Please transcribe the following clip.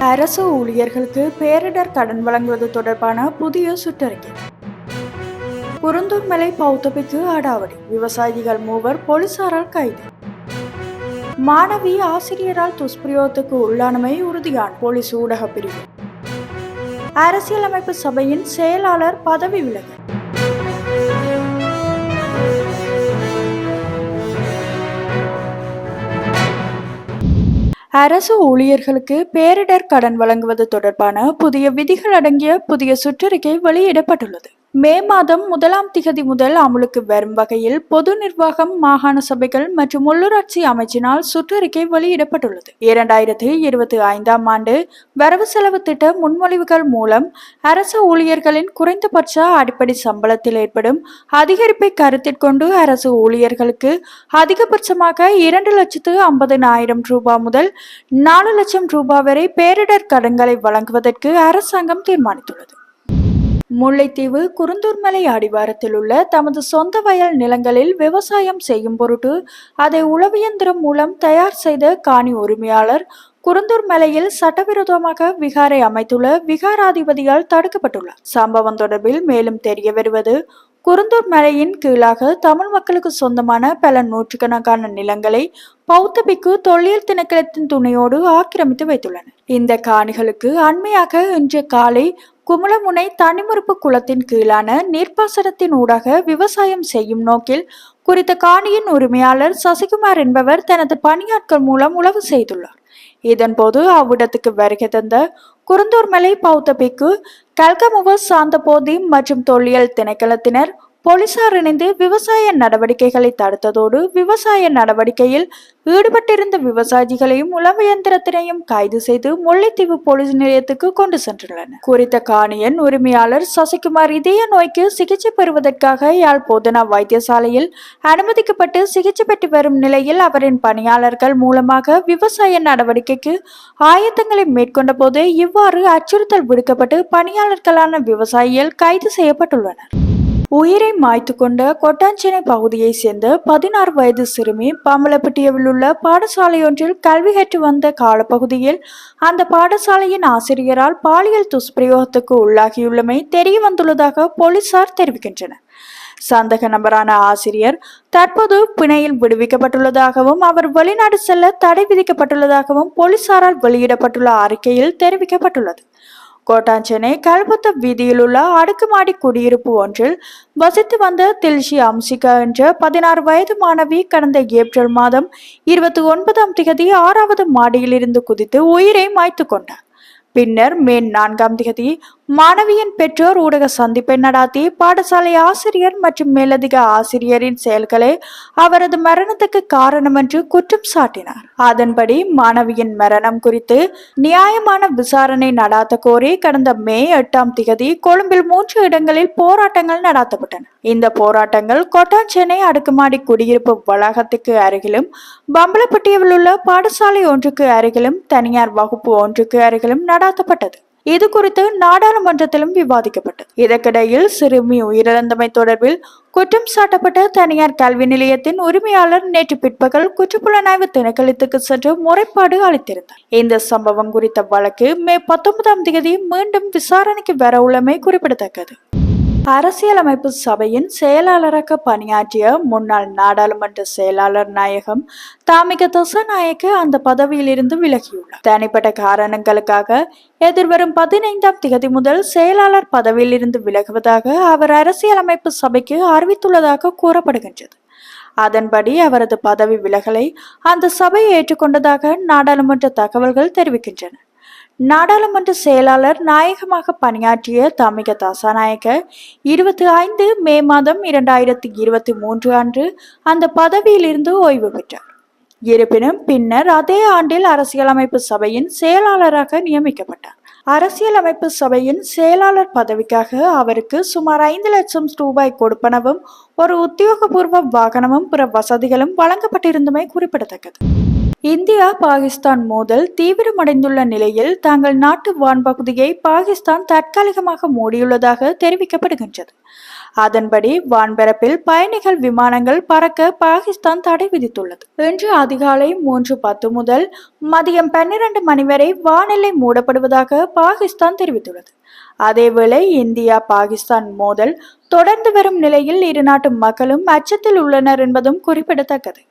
அரசு ஊழியர்களுக்கு பேரிடர் கடன் வழங்குவது தொடர்பான புதிய சுற்றறிக்கை. குருந்தூர்மலை பௌத்தபிக்கு அடாவடி. விவசாயிகள் மூவர் போலீசாரால் கைது. மாணவி ஆசிரியரால் துஷ்பிரயோகத்துக்கு உள்ளானமை உறுதியான போலீஸ் ஊடக பிரிவு. அரசியலமைப்பு சபையின் செயலாளர் பதவி விலகல். அரசு ஊழியர்களுக்கு பேரிடர் கடன் வழங்குவது தொடர்பான புதிய விதிகள் அடங்கிய புதிய சுற்றறிக்கை வெளியிடப்பட்டுள்ளது. மே மாதம் முதலாம் திகதி முதல் அமலுக்கு வரும் வகையில் பொது நிர்வாகம் மாகாண சபைகள் மற்றும் உள்ளூராட்சி அமைச்சினால் சுற்றறிக்கை வெளியிடப்பட்டுள்ளது. இரண்டாயிரத்தி இருபத்தி ஐந்தாம் ஆண்டு வரவு செலவு திட்ட முன்மொழிவுகள் மூலம் அரசு ஊழியர்களின் குறைந்தபட்ச அடிப்படை சம்பளத்தில் ஏற்படும் அதிகரிப்பை கருத்தில் கொண்டு அரசு ஊழியர்களுக்கு அதிகபட்சமாக இரண்டு லட்சத்து ஐம்பதினாயிரம் ரூபாய் முதல் நாலு லட்சம் ரூபாய் வரை பேரிடர் கடன்களை வழங்குவதற்கு அரசாங்கம் தீர்மானித்துள்ளது. முல்லைத்தீவு குருந்தூர்மலை அடிவாரத்தில் உள்ள தமது சொந்த வயல் நிலங்களில் விவசாயம் செய்யும் பொருட்டு அதை உளவியந்திரம் மூலம் தயார் செய்த காணி உரிமையாளர் குருந்தூர் மலையில் சட்டவிரோதமாக விகாரை அமைத்துள்ள விகாராதிபதியால் தடுக்கப்பட்டுள்ளார். சம்பவம் தொடர்பில் மேலும் தெரிய வருவது குருந்தூர் மலையின் கீழாக தமிழ் மக்களுக்கு சொந்தமான பல நூற்றுக்கணக்கான நிலங்களை பௌத்த பிக்கு தொல்லியல் திணைக்களத்தின் துணையோடு ஆக்கிரமித்து வைத்துள்ளனர். இந்த காணிகளுக்கு அண்மையாக இன்று காலை குமுளமுனை தனிமுறுப்பு குளத்தின் கீழான நீர்ப்பாசனத்தின் ஊடாக விவசாயம் செய்யும் நோக்கில் குறித்த காணியின் உரிமையாளர் சசிகுமார் என்பவர் தனது பணியாட்கள் மூலம் உழவு செய்துள்ளார். இதன்போது அவ்விடத்துக்கு வருகை தந்த குருந்தூர் மலை பௌத்த பிக்கு கல்கமுவ சாந்தபோதி மற்றும் தொல்லியல் திணைக்களத்தினர் போலீசார் இணைந்து விவசாய நடவடிக்கைகளை தடுத்ததோடு விவசாய நடவடிக்கையில் ஈடுபட்டிருந்த விவசாயிகளையும் உழவு இயந்திரத்தினையும் கைது செய்து முல்லைத்தீவு போலீஸ் நிலையத்துக்கு கொண்டு சென்றுள்ளனர். குறித்த காணியன் உரிமையாளர் சசிகுமார் இதய நோய்க்கு சிகிச்சை பெறுவதற்காக யாழ் போதனா வைத்தியசாலையில் அனுமதிக்கப்பட்டு சிகிச்சை பெற்று வரும் நிலையில் அவரின் பணியாளர்கள் மூலமாக விவசாய நடவடிக்கைக்கு ஆயத்தங்களை மேற்கொண்ட போது இவ்வாறு அச்சுறுத்தல் விடுக்கப்பட்டு பணியாளர்களான விவசாயிகள் கைது செய்யப்பட்டுள்ளனர். உயிரை மாய்த்து கொண்ட கொட்டாஞ்சேனை பகுதியைச் சேர்ந்த பதினாறு வயது சிறுமி பாம்பலப்பட்டியில் உள்ள பாடசாலையொன்றில் கல்வி கற்று வந்த காலப்பகுதியில் அந்த பாடசாலையின் ஆசிரியரால் பாலியல் துஷ்பிரயோகத்துக்கு உள்ளாகியுள்ளமை தெரிய வந்துள்ளதாக போலீசார் தெரிவிக்கின்றனர். சந்தக நபரான ஆசிரியர் தற்போது பிணையில் விடுவிக்கப்பட்டுள்ளதாகவும் அவர் வெளிநாடு செல்ல தடை விதிக்கப்பட்டுள்ளதாகவும் போலீசாரால் வெளியிடப்பட்டுள்ள அறிக்கையில் தெரிவிக்கப்பட்டுள்ளது. கோட்டாஞ்சனை கல்பத்த வீதியில் உள்ள அடுக்குமாடி குடியிருப்பு ஒன்றில் வசித்து வந்த தில்ஷி அம்சிகா என்ற பதினாறு வயது மாணவி கடந்த ஏப்ரல் மாதம் இருபத்தி ஒன்பதாம் திகதி ஆறாவது மாடியிலிருந்து குதித்து உயிரை மாய்த்து கொண்டார். பின்னர் மே நான்காம் திகதி மாணவியின் பெற்றோர் ஊடக சந்திப்பை நடாத்தி பாடசாலை ஆசிரியர் மற்றும் மேலதிக ஆசிரியரின் செயல்களே அவரது மரணத்துக்கு காரணம் என்று குற்றம் சாட்டினார். அதன்படி மாணவியின் மரணம் குறித்து நியாயமான விசாரணை நடாத்த கோரி கடந்த மே எட்டாம் திகதி கொழும்பில் மூன்று இடங்களில் போராட்டங்கள் நடாத்தப்பட்டன. இந்த போராட்டங்கள் கொட்டாஞ்சேனை அடுக்குமாடி குடியிருப்பு வளாகத்துக்கு அருகிலும் பம்பலப்பட்டியில் உள்ள பாடசாலை ஒன்றுக்கு அருகிலும் தனியார் வகுப்பு ஒன்றுக்கு அருகிலும் நடாத்தப்பட்டது. இது குறித்து நாடாளுமன்றத்திலும் விவாதிக்கப்பட்டது. இதற்கிடையில் சிறுமி உயிரிழந்தமை தொடர்பில் குற்றம் சாட்டப்பட்ட தனியார் கல்வி நிலையத்தின் உரிமையாளர் நேற்று பிற்பகல் குற்றப்புலனாய்வு திணைக்களத்துக்கு சென்று முறைப்பாடு அளித்திருந்தார். இந்த சம்பவம் குறித்த வழக்கு மே பத்தொன்பதாம் தேதி மீண்டும் விசாரணைக்கு வர உள்ளமை குறிப்பிடத்தக்கது. அரசியலமைப்பு சபையின் செயலாளராக பணியாற்றிய முன்னாள் நாடாளுமன்ற செயலாளர் நாயகம் தாமிக தசநாயக்க அந்த பதவியிலிருந்து விலகியுள்ளார். தனிப்பட்ட காரணங்களுக்காக எதிர்வரும் பதினைந்தாம் திகதி முதல் செயலாளர் பதவியிலிருந்து விலகுவதாக அவர் அரசியலமைப்பு சபைக்கு அறிவித்துள்ளதாக கூறப்படுகின்றது. அதன்படி அவரது பதவி விலகலை அந்த சபை ஏற்றுக்கொண்டதாக நாடாளுமன்ற தகவல்கள் தெரிவிக்கின்றன. நாடாளுமன்ற செயலாளர் நாயகமாக பணியாற்றிய தமிக தசாநாயக்க இருபத்தி ஐந்து மே மாதம் இரண்டாயிரத்தி இருபத்தி மூன்று அன்று அந்த பதவியிலிருந்து ஓய்வு பெற்றார். இருப்பினும் பின்னர் அதே ஆண்டில் அரசியலமைப்பு சபையின் செயலாளராக நியமிக்கப்பட்டார். அரசியலமைப்பு சபையின் செயலாளர் பதவிக்காக அவருக்கு சுமார் ஐந்து லட்சம் ரூபாய் கொடுப்பனவும் ஒரு உத்தியோகபூர்வ வாகனமும் பிற வசதிகளும் வழங்கப்பட்டிருந்தமை குறிப்பிடத்தக்கது. இந்தியா பாகிஸ்தான் மோதல் தீவிரமடைந்துள்ள நிலையில் தங்கள் நாட்டு வான்பகுதியை பாகிஸ்தான் தற்காலிகமாக மூடியுள்ளதாக தெரிவிக்கப்படுகின்றது. அதன்படி வான்பரப்பில் பயணிகள் விமானங்கள் பறக்க பாகிஸ்தான் தடை விதித்துள்ளது. இன்று அதிகாலை மூன்று பத்து முதல் மதியம் பன்னிரண்டு மணி வரை வானிலை மூடப்படுவதாக பாகிஸ்தான் தெரிவித்துள்ளது. அதேவேளை இந்தியா பாகிஸ்தான் மோதல் தொடர்ந்து வரும் நிலையில் இரு நாட்டு மக்களும் அச்சத்தில் உள்ளனர் என்பதும் குறிப்பிடத்தக்கது.